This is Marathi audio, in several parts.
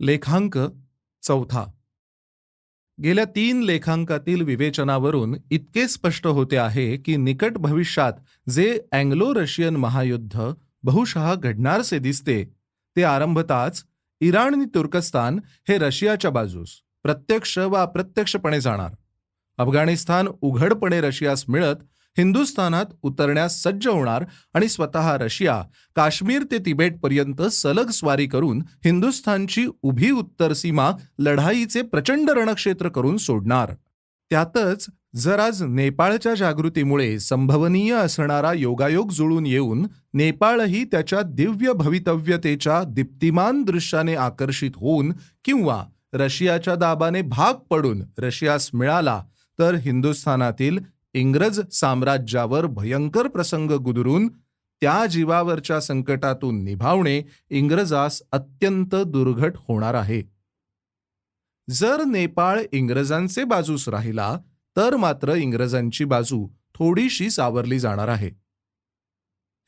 लेखांक चौथा. गेल्या तीन लेखांकातील विवेचनावरून इतके स्पष्ट होते आहे की निकट भविष्यात जे अँग्लो रशियन महायुद्ध बहुशः घडणारसे दिसते ते आरंभताच इराण आणि तुर्कस्तान हे रशियाच्या बाजूस प्रत्यक्ष व अप्रत्यक्षपणे जाणार. अफगाणिस्तान उघडपणे रशियास मिळत हिंदुस्थानात उतरण्यास सज्ज होणार आणि स्वतः रशिया काश्मीर ते तिबेटपर्यंत सलग स्वारी करून हिंदुस्थानची उभी उत्तर सीमा लढाईचे प्रचंड रणक्षेत्र करून सोडणार. त्यातच जर आज नेपाळच्या जागृतीमुळे संभवनीय असणारा योगायोग जुळून येऊन नेपाळही त्याच्या दिव्य भवितव्यतेच्या दीप्तिमान दृश्याने आकर्षित होऊन किंवा रशियाच्या दाबाने भाग पडून रशियास मिळाला तर हिंदुस्थानातील इंग्रज साम्राज्यावर भयंकर प्रसंग गुदरून त्या जीवावरच्या संकटातून निभावणे इंग्रजास अत्यंत दुर्घट होणार आहे. जर नेपाळ इंग्रजांचे बाजूस राहिला तर मात्र इंग्रजांची बाजू थोडीशी सावरली जाणार आहे.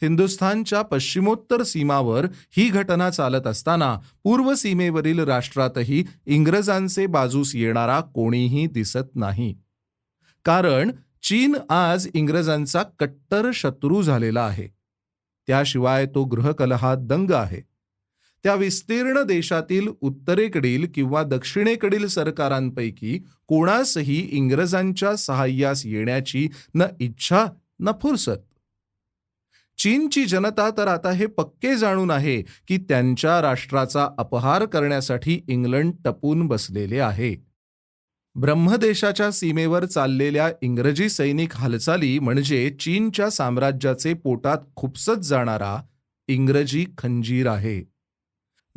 हिंदुस्थानच्या पश्चिमोत्तर सीमावर ही घटना चालत असताना पूर्व सीमेवरील राष्ट्रातही इंग्रजांचे बाजूस येणारा कोणीही दिसत नाही. कारण चीन आज इंग्रजांचा कट्टर शत्रू झालेला आहे. त्याशिवाय तो गृहकलहात दंग आहे. त्या विस्तीर्ण देशातील उत्तरेकडील किंवा दक्षिणेकडील सरकारांपैकी कोणासही इंग्रजांच्या सहाय्यास येण्याची न इच्छा न फुरसत. चीनची जनता तर आता हे पक्के जाणून आहे की त्यांच्या राष्ट्राचा अपहार करण्यासाठी इंग्लंड टपून बसलेले आहे. ब्रह्मदेशाच्या सीमेवर चाललेल्या इंग्रजी सैनिक हालचाली म्हणजे चीनच्या साम्राज्याचे पोटात खुपसत जाणारा इंग्रजी खंजीर आहे.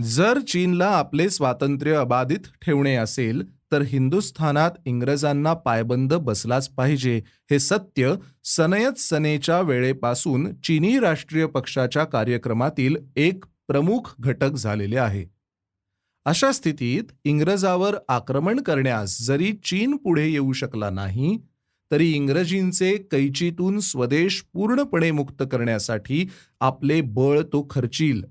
जर चीनला आपले स्वातंत्र्य अबाधित ठेवणे असेल तर हिंदुस्थानात इंग्रजांना पायबंद बसलाच पाहिजे हे सत्य सनयत सनेच्या वेळेपासून चीनी राष्ट्रीय पक्षाच्या कार्यक्रमातील एक प्रमुख घटक झालेले आहे. अशा स्थितीत इंग्रजावर आक्रमण करण्यास जरी चीन पुढे येऊ शकला नाही तरी इंग्रजींचे कैचीतून स्वदेश पूर्णपणे मुक्त करण्यासाठी आपले बळ तो खर्चील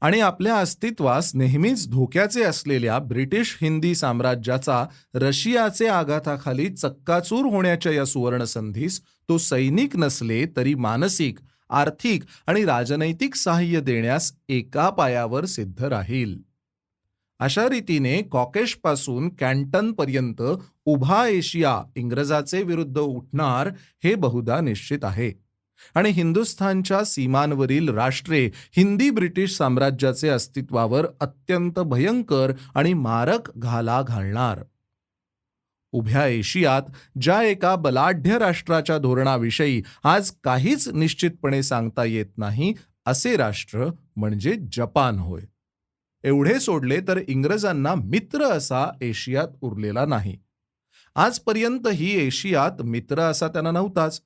आणि आपल्या अस्तित्वास नेहमीच धोक्याचे असलेल्या ब्रिटिश हिंदी साम्राज्याचा रशियाचे आघाताखाली चक्काचूर होण्याच्या या सुवर्णसंधीस तो सैनिक नसले तरी मानसिक आर्थिक आणि राजनैतिक सहाय्य देण्यास एका पायावर सिद्ध राहील. अशा रीतीने कॉकेशपासून कॅन्टनपर्यंत उभा एशिया इंग्रजाचे विरुद्ध उठणार हे बहुधा निश्चित आहे. आणि हिंदुस्थानच्या सीमांवरील राष्ट्रे हिंदी ब्रिटिश साम्राज्याचे अस्तित्वावर अत्यंत भयंकर आणि मारक घाला घालणार. उभ्या एशियात ज्या एका बलाढ्य राष्ट्राच्या धोरणाविषयी आज काहीच निश्चितपणे सांगता येत नाही असे राष्ट्र म्हणजे जपान होय. एवढे सोडले तर इंग्रजांना मित्र असा एशियात उरलेला नाही. आजपर्यंतही एशियात मित्र असा त्यांना नव्हताच.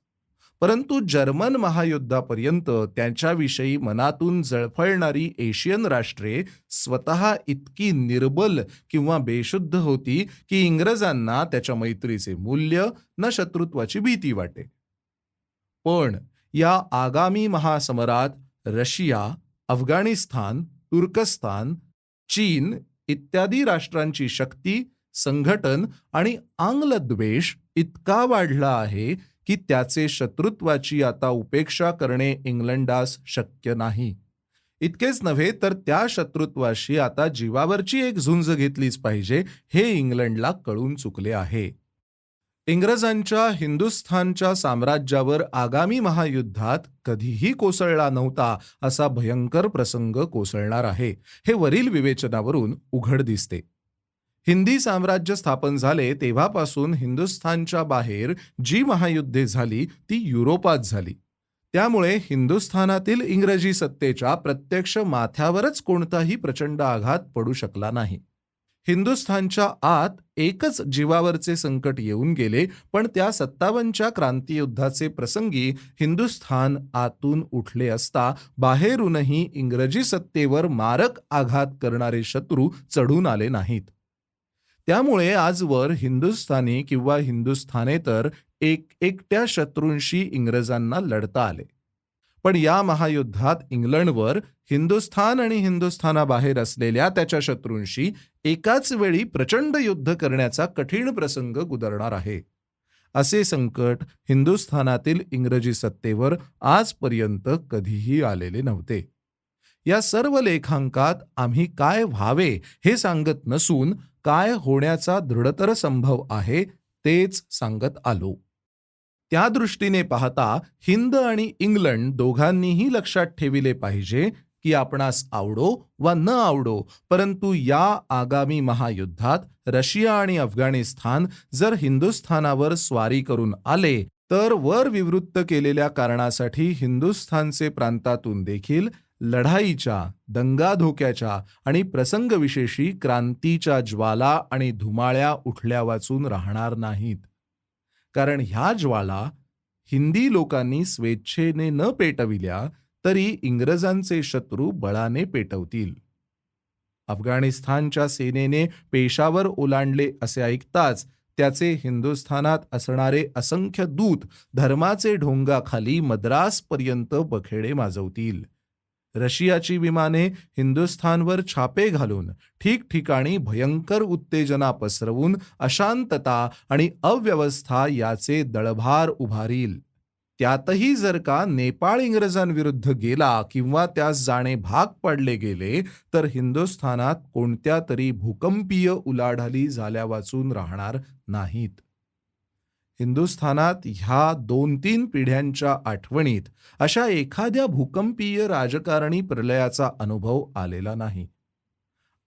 परंतु जर्मन महायुद्धापर्यंत त्यांच्याविषयी मनातून जळफळणारी एशियन राष्ट्रे स्वतः इतकी निर्बल किंवा बेशुद्ध होती की इंग्रजांना त्याच्या मैत्रीचे मूल्य न शत्रुत्वाची भीती वाटे. पण या आगामी महासमरात रशिया अफगाणिस्तान तुर्कस्तान चीन इत्यादी राष्ट्रांची शक्ती संघटन आणि आंग्लद्वेष इतका वाढला आहे की त्याचे शत्रुत्वाची आता उपेक्षा करणे इंग्लंडास शक्य नाही. इतकेच नव्हे तर त्या शत्रुत्वाशी आता जीवावरची एक झुंज घेतलीच पाहिजे हे इंग्लंडला कळून चुकले आहे. इंग्रजांच्या हिंदुस्थानच्या साम्राज्यावर आगामी महायुद्धात कधीही कोसळला नव्हता असा भयंकर प्रसंग कोसळणार आहे हे वरील विवेचनावरून उघड दिसते. हिंदी साम्राज्य स्थापन झाले तेव्हापासून हिंदुस्थानच्या बाहेर जी महायुद्धे झाली ती युरोपात झाली. त्यामुळे हिंदुस्थानातील इंग्रजी सत्तेच्या प्रत्यक्ष माथ्यावरच कोणताही प्रचंड आघात पडू शकला नाही. हिंदुस्थानच्या आत एकच जीवावरचे संकट येऊन गेले पण त्या सत्तावनच्या क्रांतियुद्धाचे प्रसंगी हिंदुस्थान आतून उठले असता बाहेरूनही इंग्रजी सत्तेवर मारक आघात करणारे शत्रू चढून आले नाहीत. त्यामुळे आजवर हिंदुस्थानी किंवा हिंदुस्थाने तर एक एकट्या शत्रूंशी इंग्रजांना लढता आले. पण या महायुद्धात इंग्लंडवर हिंदुस्थान आणि हिंदुस्थानाबाहेर असलेल्या त्याच्या शत्रूंशी एकाच वेळी प्रचंड युद्ध करण्याचा कठीण प्रसंग गुदरणार आहे. असे संकट हिंदुस्थानातील इंग्रजी सत्तेवर आजपर्यंत कधीही आलेले नव्हते. या सर्व लेखांकात आम्ही काय व्हावे हे सांगत नसून काय होण्याचा दृढतर संभव आहे तेच सांगत आलो. त्या दृष्टीने पाहता हिंद आणि इंग्लंड दोघांनीही लक्षात ठेविले पाहिजे की आपणास आवडो वा न आवडो परंतु या आगामी महायुद्धात रशिया आणि अफगाणिस्तान जर हिंदुस्थानावर स्वारी करून आले तर वर विवृत्त केलेल्या कारणासाठी हिंदुस्थानचे प्रांतातून देखील लढाईच्या दंगा धोक्याच्या आणि प्रसंगविशेषी क्रांतीच्या ज्वाला आणि धुमाळ्या उठल्या वाचून राहणार नाहीत. कारण ह्या ज्वाला हिंदी लोकांनी स्वेच्छेने न पेटविल्या तरी इंग्रजांचे शत्रू बळाने पेटवतील. अफगाणिस्तानच्या सेनेने पेशावर ओलांडले असे ऐकताच त्याचे हिंदुस्थानात असणारे असंख्य दूत धर्माचे ढोंगाखाली मद्रासपर्यंत बखेडे माजवतील. रशियाची विमाने हिंदुस्थानवर छापे घालून ठिकठिकाणी भयंकर उत्तेजना पसरवून अशांतता आणि अव्यवस्था याचे दळभार उभारील. त्यातही जर का नेपाळ इंग्रजांविरुद्ध गेला किंवा त्यास जाणे भाग पडले गेले तर हिंदुस्थानात कोणत्या तरी भूकंपीय उलाढाली झाल्या वाचून राहणार नाहीत. हिंदुस्थानात ह्या दोन तीन पिढ्यांच्या आठवणीत अशा एखाद्या भूकंपीय राजकारणी प्रलयाचा अनुभव आलेला नाही.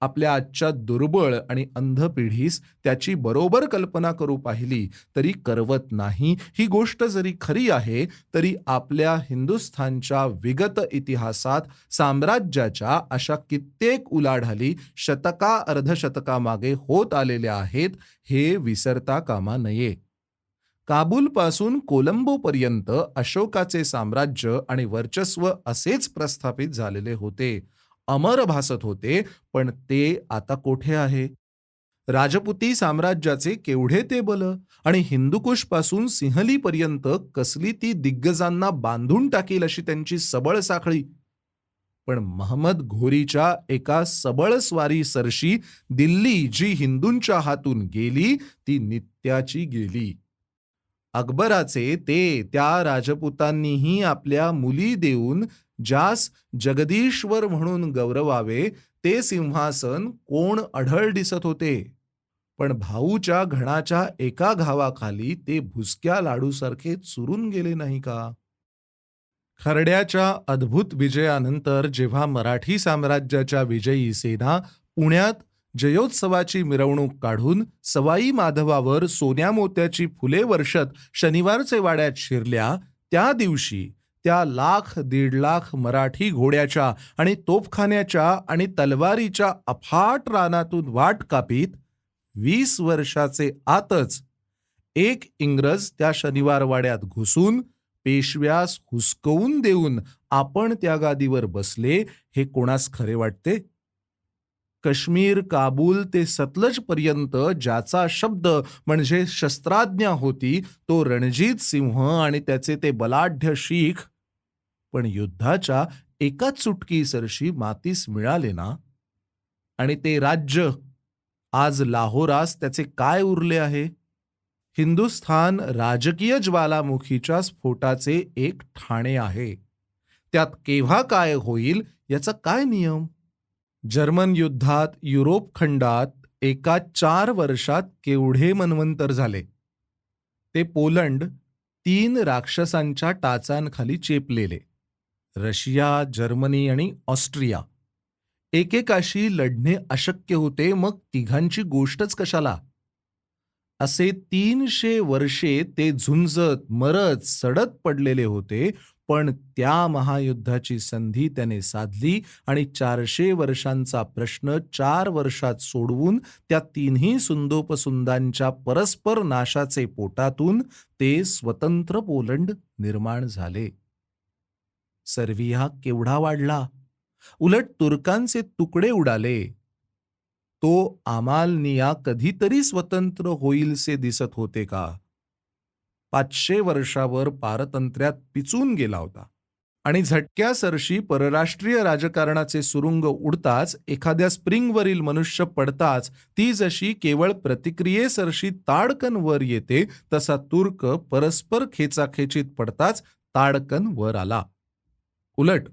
आपल्या आजच्या दुर्बळ आणि अंध पिढीस त्याची बरोबर कल्पना करू पाहिली तरी करवत नाही. ही गोष्ट जरी खरी आहे तरी आपल्या हिंदुस्थानच्या विगत इतिहासात साम्राज्याच्या अशा कित्येक उलाढाली शतका अर्धशतकामागे होत आलेल्या आहेत हे विसरता कामा नये. काबूलपासून कोलंबोपर्यंत अशोकाचे साम्राज्य आणि वर्चस्व असेच प्रस्थापित झालेले होते. अमर भासत होते पण ते आता कोठे आहे? राजपुती साम्राज्याचे केवढे ते बल? आणि हिंदुकुशपासून सिंहलीपर्यंत कसली ती दिग्गजांना बांधून टाकील अशी त्यांची सबळ साखळी? पण महमद घोरीच्या एका सबळ स्वारी सरशी दिल्ली जी हिंदूंच्या हातून गेली ती नित्याची गेली. अकबराचे ते त्या राजपुतांनीही आपल्या मुली देऊन ज्यास जगदीश्वर म्हणून गौरवावे ते सिंहासन कोण अढळ दिसत होते? पण भाऊच्या घणाच्या एका घावाखाली ते भुसक्या लाडूसारखे चुरून गेले नाही का? खरड्याच्या अद्भुत विजयानंतर जेव्हा मराठी साम्राज्याच्या विजयी सेना पुण्यात जयोत्सवाची मिरवणूक काढून सवाई माधवावर सोन्या मोत्याची फुले वर्षत शनिवारचे वाड्यात शिरल्या त्या दिवशी त्या लाख दीड लाख मराठी घोड्याच्या आणि तोफखान्याच्या आणि तलवारीच्या अफाट रानातून वाट कापीत वीस वर्षाचे आतच एक इंग्रज त्या शनिवार वाड्यात घुसून पेशव्यास हुसकवून देऊन आपण त्या गादीवर बसले हे कोणास खरे वाटते? काश्मीर काबूल ते सतलज पर्यंत ज्याचा शब्द म्हणजे शस्त्राज्ञा होती तो रणजित सिंह आणि त्याचे ते बलाढ्य शीख. पण युद्धाच्या एकाच चुटकीसरशी मातीस मिळाले ना? आणि ते राज्य आज लाहोरास त्याचे काय उरले आहे? हिंदुस्थान राजकीय ज्वालामुखीच्या स्फोटाचे एक ठाणे आहे. त्यात केव्हा काय होईल याचा काय नियम? जर्मन युद्धात युरोप खंडात एका चार वर्षात केवढे मनवंतर झाले? ते पोलंड तीन राक्षसांच्या टाचांखाली चेपलेले. रशिया जर्मनी आणि ऑस्ट्रिया. एकेकाशी लढणे अशक्य होते मग तिघांची गोष्टच कशाला? असे तीनशे वर्षे ते झुंजत मरत सडत पडलेले होते पण त्या महायुद्धाची संधी त्याने साधली आणि चारशे वर्षांचा प्रश्न चार वर्षात सोडवून त्या तिन्ही सुंदोपसुंदांच्या परस्पर नाशाचे पोटातून ते स्वतंत्र पोलंड निर्माण झाले. सर्विया केवढा वाढला. उलट तुर्कांचे तुकडे उडाले. तो आमालनिया कधीतरी स्वतंत्र होईलसे दिसत होते का? पाचशे वर्षावर पारतंत्र्यात पिचून गेला होता. आणि झटक्या सरशी परराष्ट्रीय राजकारणाचे सुरुंग उडताच एखाद्या स्प्रिंगवरील मनुष्य पडताच ती जशी केवळ प्रतिक्रियेसरशी ताडकन वर येते तसा तुर्क परस्पर खेचाखेचीत पडताच ताडकन वर आला. उलट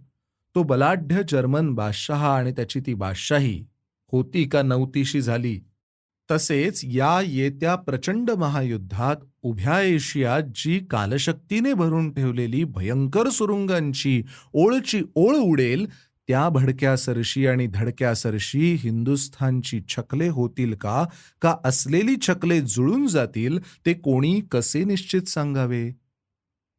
तो बलाढ्य जर्मन बादशहा आणि त्याची ती बादशाही होती का नव्हतीशी झाली? तसेच या येत्या प्रचंड महायुद्धात उभ्या एशियात जी कालशक्तीने भरून ठेवलेली भयंकर सुरुंगांची ओळची ओळ उडेल त्या भडक्या सरशी आणि धडक्या सरशी हिंदुस्थानची छकले होतील का? का असलेली छकले जुळून जातील? ते कोणी कसे निश्चित सांगावे?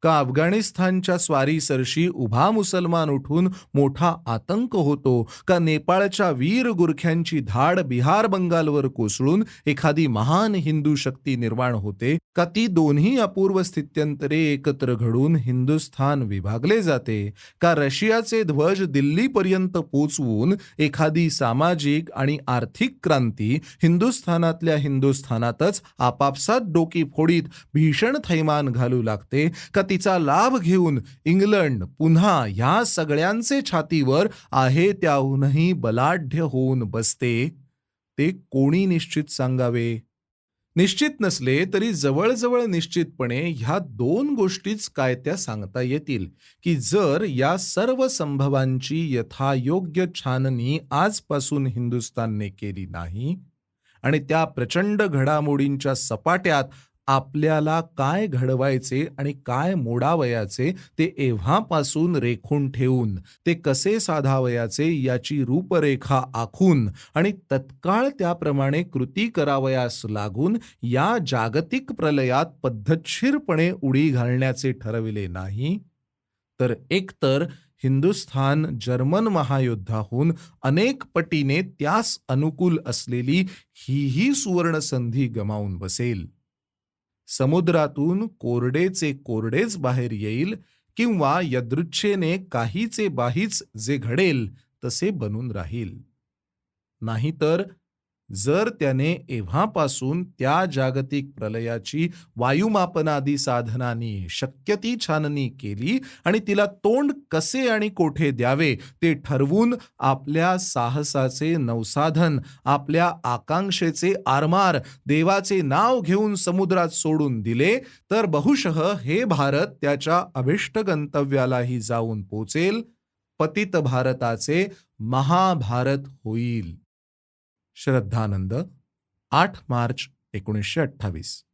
का अफगाणिस्तानच्या स्वारी सरशी उभा मुसलमान उठून मोठा आतंक होतो? का नेपाळच्या वीर गुरख्यांची धाड बिहार बंगालवर कोसळून एखादी महान हिंदू शक्ती निर्माण होते? का ती दोन्ही अपूर्व स्थित्यंतरे एकत्र घडून हिंदुस्थान विभागले जाते? का रशियाचे ध्वज दिल्लीपर्यंत पोचवून एखादी सामाजिक आणि आर्थिक क्रांती हिंदुस्थानातल्या हिंदुस्थानातच आपापसात डोकी फोडीत भीषण थैमान घालू लागते? का तिचा लाभ घेऊन इंग्लंड पुन्हा ह्या सगळ्यांचे छातीवर आहे त्याहूनही बलाढ्य होऊन बसते. ते कोणी निश्चित सांगावे? निश्चित नसले तरी जवळजवळ निश्चितपणे ह्या दोन गोष्टीच काय त्या सांगता येतील की जर या सर्व संभवांची यथायोग्य छाननी आजपासून हिंदुस्थानने केली नाही आणि त्या प्रचंड घडामोडींच्या सपाट्यात आपल्याला काय घडवायचे आणि काय मोडावयाचे ते एव्हापासून रेखून ठेवून ते कसे साधावयाचे याची रूपरेखा आखून आणि तत्काळ त्याप्रमाणे कृती करावयास लागून या जागतिक प्रलयात पद्धतशीरपणे उडी घालण्याचे ठरविले नाही? तर एकतर हिंदुस्थान जर्मन महायुद्धाहून अनेक पटीने त्यास अनुकूल असलेली हीही सुवर्ण संधी गमावून बसेल. समुद्रातून कोरडेचे कोरडेच बाहेर येईल किंवा यदृच्छेने काहीचे बाहीच जे घडेल तसे बनून राहील. नाहीतर जर त्याने एव्हापासून त्या जागतिक प्रलयाची वायुमापनादी साधनांनी शक्य ती छाननी केली आणि तिला तोंड कसे आणि कोठे द्यावे ते ठरवून आपल्या साहसाचे नवसाधन आपल्या आकांक्षेचे आरमार देवाचे नाव घेऊन समुद्रात सोडून दिले तर बहुशः हे भारत त्याच्या अभिष्ट गंतव्यालाही जाऊन पोचेल. पतित भारताचे महाभारत होईल. श्रद्धानंद आठ मार्च एकोणीसशे अठ्ठावीस.